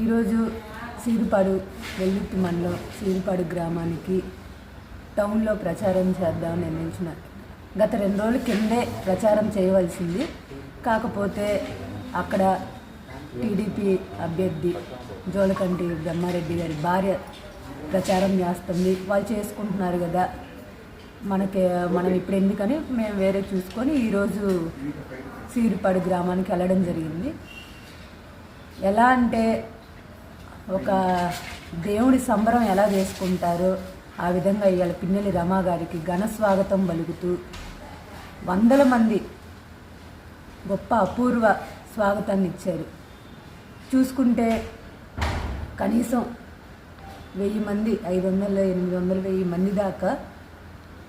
ఈరోజు సీరుపాడు వెల్లుత్తి మండలం సీరుపాడు గ్రామానికి టౌన్లో ప్రచారం చేద్దామని నిర్ణయించిన గత రెండు రోజుల కిందే ప్రచారం చేయవలసింది. కాకపోతే అక్కడ టీడీపీ అభ్యర్థి జోలకంటి బ్రహ్మారెడ్డి గారి భార్య ప్రచారం చేస్తుంది. వాళ్ళు చేసుకుంటున్నారు కదా. మనకి మనం ఇప్పుడు ఎందుకని మేము వేరే చూసుకొని ఈరోజు సీరుపాడు గ్రామానికి వెళ్ళడం జరిగింది. ఎలా అంటే ఒక దేవుడి సంబరం ఎలా చేసుకుంటారో ఆ విధంగా ఇవాళ పిన్నెలి రమా గారికి ఘన స్వాగతం పలుకుతూ వందల మంది గొప్ప అపూర్వ స్వాగతాన్ని ఇచ్చారు. చూసుకుంటే కనీసం వెయ్యి మంది ఐదు వందలు ఎనిమిది వందలు వెయ్యి మంది దాకా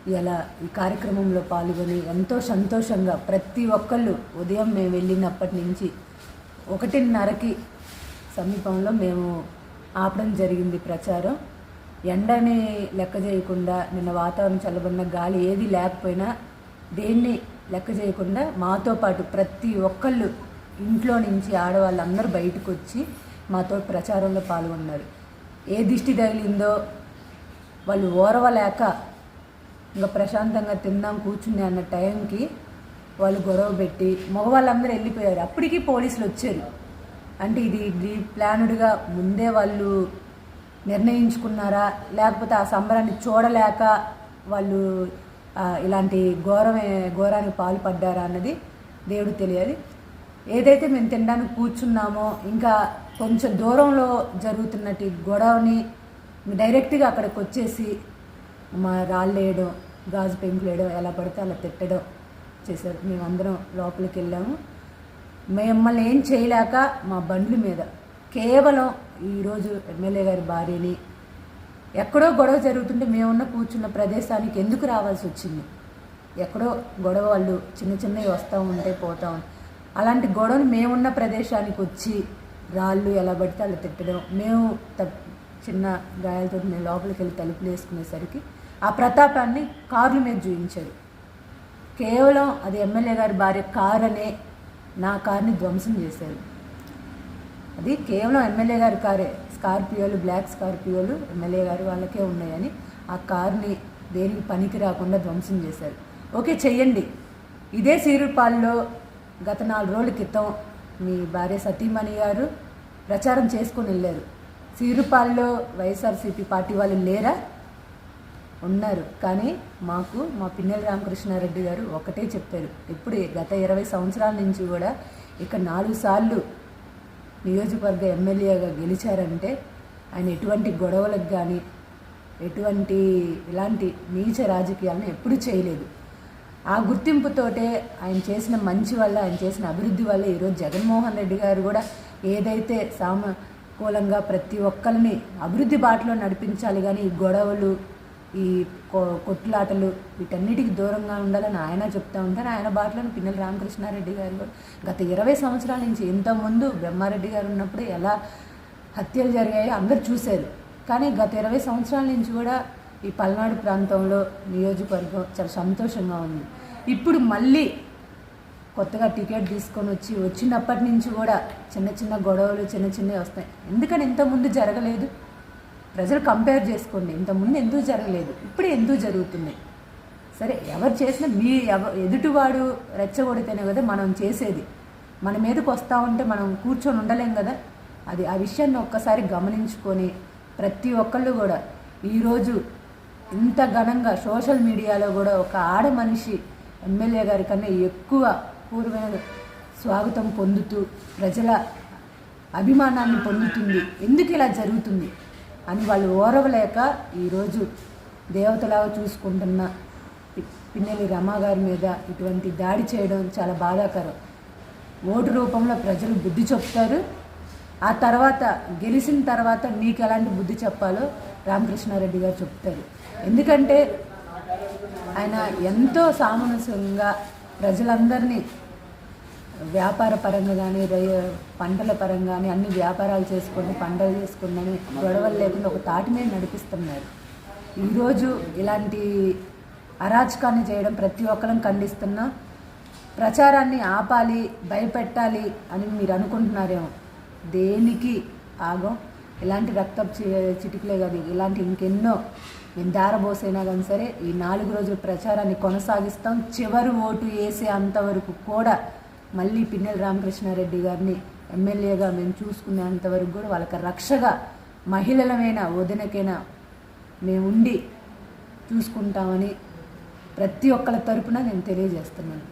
ఇలా ఈ కార్యక్రమంలో పాల్గొని ఎంతో సంతోషంగా ప్రతి ఒక్కళ్ళు ఉదయం మేము వెళ్ళినప్పటి నుంచి ఒకటిన్నరకి సమీపంలో మేము ఆపడం జరిగింది ప్రచారం. ఎండని లెక్క చేయకుండా నిన్న వాతావరణం చల్లబడిన గాలి ఏది లేకపోయినా దేన్ని లెక్క చేయకుండా మాతో పాటు ప్రతి ఒక్కళ్ళు ఇంట్లో నుంచి ఆడవాళ్ళందరూ బయటకు వచ్చి మాతో ప్రచారంలో పాల్గొన్నారు. ఏ దిష్టి తగిలిందో వాళ్ళు ఓరవలేక ఇంకా ప్రశాంతంగా తిందాం కూర్చుని అన్న టైంకి వాళ్ళు గొడవ పెట్టి మగవాళ్ళందరూ వెళ్ళిపోయారు. అప్పటికి పోలీసులు వచ్చారు. అంటే ఇది ఇది ప్లానుడ్గా ముందే వాళ్ళు నిర్ణయించుకున్నారా? లేకపోతే ఆ సంబరాన్ని చూడలేక వాళ్ళు ఇలాంటి ఘోరమే ఘోరానికి పాల్పడ్డారా అన్నది దేవుడు తెలియాలి. ఏదైతే మేము తినడానికి కూర్చున్నామో ఇంకా కొంచెం దూరంలో జరుగుతున్నట్టు గొడవని డైరెక్ట్గా అక్కడికి వచ్చేసి మా రాళ్ళు వేయడం గాజు పెంకులు వేయడం ఎలా పడితే అలా తిట్టడం చేశారు. మేమందరం లోపలికి వెళ్ళాము. మిమ్మల్ని ఏం చేయలేక మా బండ్ల మీద. కేవలం ఈరోజు ఎమ్మెల్యే గారి భార్యని ఎక్కడో గొడవ జరుగుతుంటే మేమున్న కూర్చున్న ప్రదేశానికి ఎందుకు రావాల్సి వచ్చింది? ఎక్కడో గొడవ వాళ్ళు చిన్న చిన్నవి వస్తూ ఉంటే పోతాం అలాంటి గొడవను మేమున్న ప్రదేశానికి వచ్చి రాళ్ళు ఎలా పడితే అలా తిట్టడం మేము త- చిన్న గాయాలతో మేము లోపలికి వెళ్ళి తలుపులు వేసుకునేసరికి ఆ ప్రతాపాన్ని కార్ల మీద చూపించారు కేవలం అది ఎమ్మెల్యే గారి భార్య కారు అనే నా కార్ని ధ్వంసం చేశారు. అది కేవలం ఎమ్మెల్యే గారి కారే. స్కార్పియోలు బ్లాక్ స్కార్పియోలు ఎమ్మెల్యే గారు వాళ్ళకే ఉన్నాయని ఆ కార్ని దేనికి పనికి రాకుండా ధ్వంసం చేశారు. ఓకే చెయ్యండి. ఇదే సీరుపాల్లో గత నాలుగు రోజుల క్రితం మీ భార్య సతీమణి గారు ప్రచారం చేసుకొని వెళ్ళారు. సీరుపాల్లో వైఎస్ఆర్సీపీ పార్టీ వాళ్ళు లేరా? ఉన్నారు. కానీ మాకు మా పిన్నెల రామకృష్ణారెడ్డి గారు ఒకటే చెప్పారు. ఇప్పుడు గత ఇరవై సంవత్సరాల నుంచి కూడా ఇక్కడ నాలుగు సార్లు నియోజకవర్గ ఎమ్మెల్యేగా గెలిచారంటే ఆయన ఎటువంటి గొడవలకు కానీ ఎటువంటి ఇలాంటి నీచ రాజకీయాలను ఎప్పుడూ చేయలేదు. ఆ గుర్తింపుతోటే ఆయన చేసిన మంచి వల్ల ఆయన చేసిన అభివృద్ధి వల్ల ఈరోజు జగన్మోహన్ రెడ్డి గారు కూడా ఏదైతే సామకూలంగా ప్రతి ఒక్కరిని అభివృద్ధి బాటలో నడిపించాలి కానీ ఈ గొడవలు ఈ కొ- కొట్లాటలు వీటన్నిటికి దూరంగా ఉండాలని ఆయన చెప్తా ఉంటారు. ఆయన బాటలను పిన్నెల రామకృష్ణారెడ్డి గారు గత ఇరవై సంవత్సరాల నుంచి ఇంతకుముందు బ్రహ్మారెడ్డి గారు ఉన్నప్పుడు ఎలా హత్యలు జరిగాయో అందరు చూశారు. కానీ గత ఇరవై సంవత్సరాల నుంచి కూడా ఈ పల్నాడు ప్రాంతంలో నియోజకవర్గం చాలా సంతోషంగా ఉంది. ఇప్పుడు మళ్ళీ కొత్తగా టికెట్ తీసుకొని వచ్చి వచ్చినప్పటి నుంచి కూడా చిన్న చిన్న గొడవలు చిన్న చిన్నవి వస్తాయి. ఎందుకని ఇంతకుముందు జరగలేదు? ప్రజలు కంపేర్ చేసుకోండి. ఇంతకుముందు ఎందుకు జరగలేదు? ఇప్పుడు ఎందుకు జరుగుతుంది? సరే ఎవరు చేసినా మీ ఎవ ఎదుటివాడు రెచ్చగొడితేనే కదా మనం చేసేది. మన మీదకి వస్తూ ఉంటే మనం కూర్చొని ఉండలేం కదా. అది ఆ విషయాన్ని ఒక్కసారి గమనించుకొని ప్రతి ఒక్కళ్ళు కూడా ఈరోజు ఇంత ఘనంగా సోషల్ మీడియాలో కూడా ఒక ఆడ మనిషి ఎమ్మెల్యే గారి కన్నా ఎక్కువ పూర్వమైన స్వాగతం పొందుతూ ప్రజల అభిమానాన్ని పొందుతుంది. ఎందుకు ఇలా జరుగుతుంది? అని వాళ్ళు ఓరవలేక ఈరోజు దేవతలాగా చూసుకుంటున్న పిన్నెలి రమాగారి మీద ఇటువంటి దాడి చేయడం చాలా బాధాకరం. ఓటు రూపంలో ప్రజలు బుద్ధి చెప్తారు. ఆ తర్వాత గెలిచిన తర్వాత మీకు ఎలాంటి బుద్ధి చెప్పాలో రామకృష్ణారెడ్డి గారు చెప్తారు. ఎందుకంటే ఆయన ఎంతో సామరస్యంగా ప్రజలందరినీ వ్యాపార పరంగా కానీ రై పంటల పరంగా కానీ అన్ని వ్యాపారాలు చేసుకొని పంటలు చేసుకుందని గొడవలు లేకుండా ఒక తాటి మీద నడిపిస్తున్నారు. ఈరోజు ఇలాంటి అరాచకాన్ని చేయడం ప్రతి ఒక్కరం ఖండిస్తున్నా ప్రచారాన్ని ఆపాలి భయపెట్టాలి అని మీరు అనుకుంటున్నారేమో. దేనికి ఆగం? ఇలాంటి రక్త చి- చిటికలే కాదు ఇలాంటి ఇంకెన్నో మేము దారబోసైనా కానీ సరే ఈ నాలుగు రోజుల ప్రచారాన్ని కొనసాగిస్తాం. చివరి ఓటు వేసే అంతవరకు కూడా మళ్ళీ పిన్నెల రామకృష్ణారెడ్డి గారిని ఎమ్మెల్యేగా మేము చూసుకునేంత వరకు కూడా వాళ్ళకి రక్షగా మహిళలమైనా వదినకైనా మేము ఉండి చూసుకుంటామని ప్రతి ఒక్కరి తరపున నేను తెలియజేస్తున్నాను.